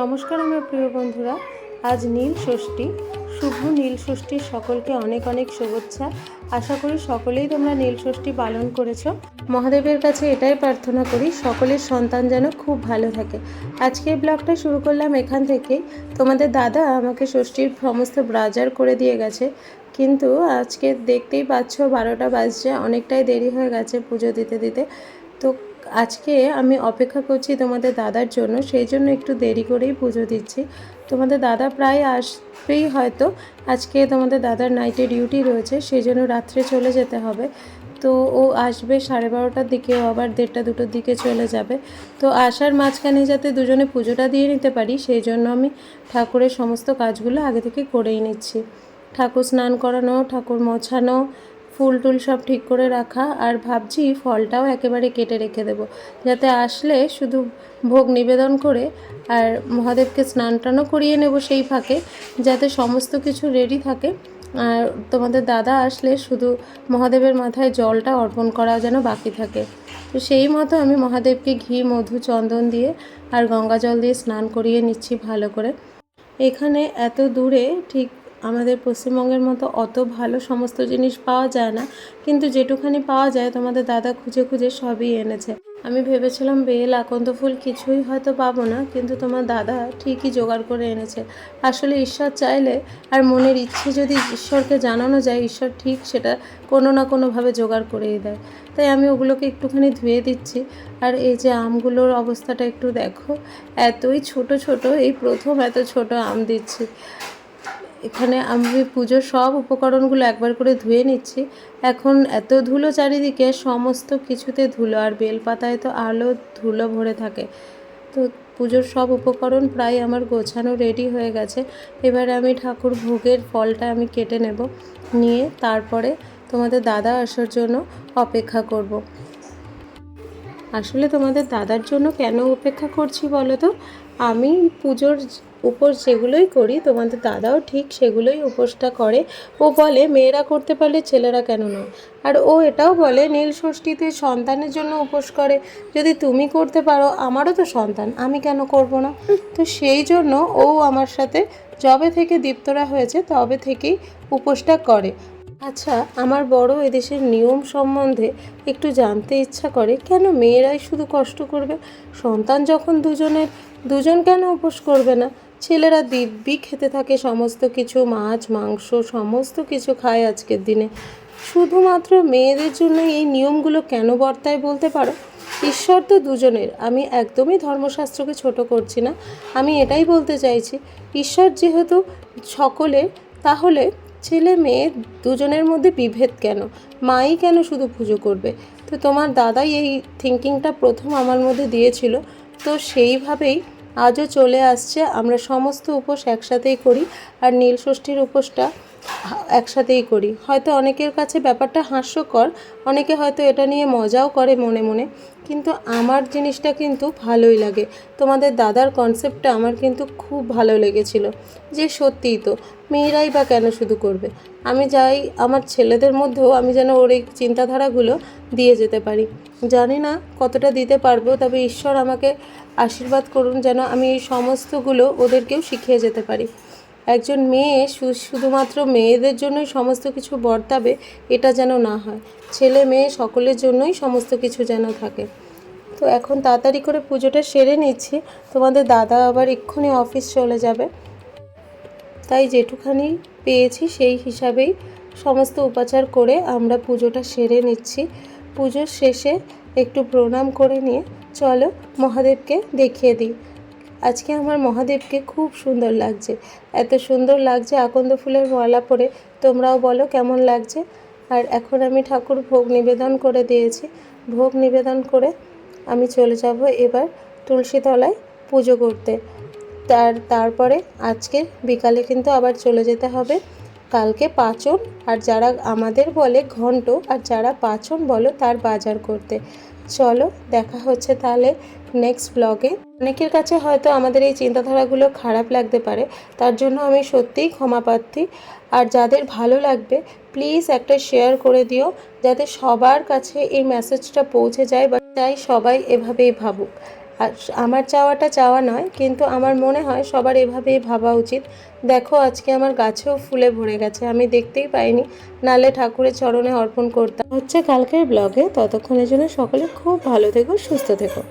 নমস্কার আমার প্রিয় বন্ধুরা, আজ নীল ষষ্ঠী, শুভ নীল ষষ্ঠীর সকলকে অনেক অনেক শুভেচ্ছা। আশা করি সকলেই তোমরা নীল ষষ্ঠী পালন করেছ। মহাদেবের কাছে এটাই প্রার্থনা করি, সকলের সন্তান যেন খুব ভালো থাকে। আজকের ব্লগটা শুরু করলাম এখান থেকেই। তোমাদের দাদা আমাকে ষষ্ঠীর সমস্ত ব্রাজার করে দিয়ে গেছে, কিন্তু আজকে দেখতেই পাচ্ছ বারোটা বাজছে, অনেকটাই দেরি হয়ে গেছে পুজো দিতে দিতে। তো আজকে আমি অপেক্ষা করছি তোমাদের দাদার জন্য, সেই জন্য একটু দেরি করেই পুজো দিচ্ছি। তোমাদের দাদা প্রায় আসবেই হয়তো, আজকে তোমাদের দাদার নাইটে ডিউটি রয়েছে, সেই জন্য রাত্রে চলে যেতে হবে। তো ও আসবে সাড়ে বারোটার দিকে আবার দেড়টা দুটোর দিকে চলে যাবে। তো আসার মাঝখানে যাতে দুজনে পুজোটা দিয়ে নিতে পারি, সেই জন্য আমি ঠাকুরের সমস্ত কাজগুলো আগে থেকে করেই নিচ্ছি। ঠাকুর স্নান করানো, ঠাকুর মোছানো ফুল টুল সব ঠিক করে রাখা আর ভাবছি ফলটাও একেবারে কেটে রেখে দেবো। যাতে আসলে শুধু ভোগ নিবেদন করে আর মহাদেবকে স্নান টানও করিয়ে নেব সেই ফাঁকে, যাতে সমস্ত কিছু রেডি থাকে। আর তোমাদের দাদা আসলে শুধু মহাদেবের মাথায় জলটা অর্পণ করা যেন বাকি থাকে। তো সেই মতো আমি মহাদেবকে ঘি, মধু, চন্দন দিয়ে আর গঙ্গা জল দিয়ে স্নান করিয়ে নিচ্ছি ভালো করে। এখানে এত দূরে ঠিক আমাদের পশ্চিমবঙ্গের মতো অত ভালো সমস্ত জিনিস পাওয়া যায় না। কিন্তু যেটুখানি পাওয়া যায় তোমাদের দাদা খুঁজে খুঁজে সবই এনেছে। আমি ভেবেছিলাম বেল, আকন্দ ফুল কিছুই হয়তো পাবো না, কিন্তু তোমার দাদা ঠিকই জোগাড় করে এনেছে। আসলে ঈশ্বর চাইলে আর মনের ইচ্ছে যদি ঈশ্বরকে জানানো যায়, ঈশ্বর ঠিক সেটা কোনো না কোনোভাবে জোগাড় করেই দেয়। তাই আমি ওগুলোকে একটুখানি ধুয়ে দিচ্ছি। আর এই যে আমগুলোর অবস্থাটা একটু দেখো, এতই ছোট ছোট, এই প্রথম এত ছোট আম দিচ্ছি। এখানে আমি পুজোর সব উপকরণগুলো একবার করে ধুয়ে নিচ্ছি। এখন এত ধুলো চারিদিকে, সমস্ত কিছুতে ধুলো, আর বেলপাতায় তো আলো, ধুলো ভরে থাকে। তো পুজোর সব উপকরণ প্রায় আমার গোছানো রেডি হয়ে গেছে। এবারে আমি ঠাকুর ভোগের ফলটা আমি কেটে নেব। নিয়ে তারপরে তোমাদের দাদা আসার জন্য অপেক্ষা করব। আসলে তোমাদের দাদার জন্য কেন অপেক্ষা করছি বলো তো? আমি পুজোর উপোস যেগুলোই করি, তোমাদের দাদাও ঠিক সেগুলোই উপোসটা করে। ও বলে, মেয়েরা করতে পারলে ছেলেরা কেন নয়? আর ও এটাও বলে, নীল ষষ্ঠীতে সন্তানের জন্য উপোস করে। যদি তুমি করতে পারো, আমারও তো সন্তান, আমি কেন করব না? তো সেই জন্য ও আমার সাথে, যবে থেকে দীপ্তরা হয়েছে, তবে থেকেই উপোসটা করে। আচ্ছা আমার বড় এদেশের নিয়ম সম্বন্ধে একটু জানতে ইচ্ছা করে, কেন মেয়েরাই শুধু কষ্ট করবে? সন্তান যখন দুজনের, দুজন কেন উপোস করবে না? ছেলেরা দিব্যি খেতে থাকে, সমস্ত কিছু মাছ, মাংস, সমস্ত কিছু খায় আজকের দিনে। শুধুমাত্র মেয়েদের জন্য এই নিয়মগুলো কেন বর্তায় বলতে পারো? ঈশ্বর তো দুজনের, আমি একদমই ধর্মশাস্ত্রকে ছোট করছি না। আমি এটাই বলতে চাইছি, ঈশ্বর যেহেতু সকলের, তাহলে ছেলে মেয়ে দুজনের মধ্যে বিভেদ কেন? মাই কেন শুধু পুজো করবে? তো তোমার দাদাই এই থিঙ্কিংটা প্রথম আমার মধ্যে দিয়েছিল। তো সেইভাবেই আজও চলে আসছে। আমরা সমস্ত উপোস একসাথেই করি। আর নীল ষষ্ঠীর উপোসটা একসাথেই করি। হয়তো অনেকের কাছে ব্যাপারটা হাস্যকর, অনেকে হয়তো এটা নিয়ে মজাও করে মনে মনে। কিন্তু আমার জিনিসটা কিন্তু ভালোই লাগে। তোমাদের দাদার কনসেপ্টটা আমার কিন্তু খুব ভালো লেগেছিল। যে সত্যিই তো, মেয়েরাই বা কেন শুধু করবে? আমি যাই, আমার ছেলেদের মধ্যেও আমি যেন ওর এই চিন্তাধারাগুলো দিয়ে যেতে পারি। জানি না কতটা দিতে পারব, তবে ঈশ্বর আমাকে আশীর্বাদ করুন যেন আমি এই সমস্তগুলো ওদেরকেও শিখিয়ে যেতে পারি। একজন মেয়ে শুধুমাত্র মেয়েদের জন্যই সমস্ত কিছু বর্তাবে, এটা যেন না হয়। ছেলে মেয়ে সকলের জন্যই সমস্ত কিছু যেন থাকে। তো এখন তাড়াতাড়ি করে পুজোটা সেরে নিচ্ছি। তোমাদের দাদা আবার এক্ষুনি অফিস চলে যাবে। তাই যেটুখানি পেয়েছি সেই হিসাবেই সমস্ত উপাচার করে আমরা পুজোটা সেরে নিচ্ছি। পুজোর শেষে একটু প্রণাম করে নিয়ে চলো মহাদেবকে দেখিয়ে দিই। আজকে আমার মহাদেবকে খুব সুন্দর লাগছে। এত সুন্দর লাগছে, আকন্দ ফুলের মালা পরে। তোমরাও বলো কেমন লাগছে? আর এখন আমি ঠাকুর ভোগ নিবেদন করে দিয়েছি। ভোগ নিবেদন করে আমি চলে যাব এবার তুলসীতলায় পুজো করতে। তার, তারপরে আজকে বিকালে কিন্তু আবার চলে যেতে হবে। কালকে পাচন, আর যারা আমাদের বলে ঘন্ট, আর যারা পাচন বলো তার বাজার করতে। চলো, দেখা হচ্ছে তাহলে নেক্সট ব্লগে অনেকের কাছে হয়তো আমাদের এই চিন্তাধারাগুলো খারাপ লাগতে পারে, তার জন্য আমি সত্যিই ক্ষমা প্রার্থী। আর যাদের ভালো লাগবে প্লিজ একটা শেয়ার করে দিও, যাতে সবার কাছে এই মেসেজটা পৌঁছে যায়, বা তাই সবাই এভাবেই ভাবুক। আমার চাওয়াটা চাওয়া নয়, কিন্তু আমার মনে হয় সবার এভাবেই ভাবা উচিত। দেখো, আজকে আমার গাছেও ফুলে ভরে গেছে, আমি দেখতেই পাইনি। নালে ঠাকুরের চরণে অর্পণ করতাম। হচ্ছে কালকের ব্লগে ততক্ষণের জন্য সকলে খুব ভালো থেকো, সুস্থ থেকো।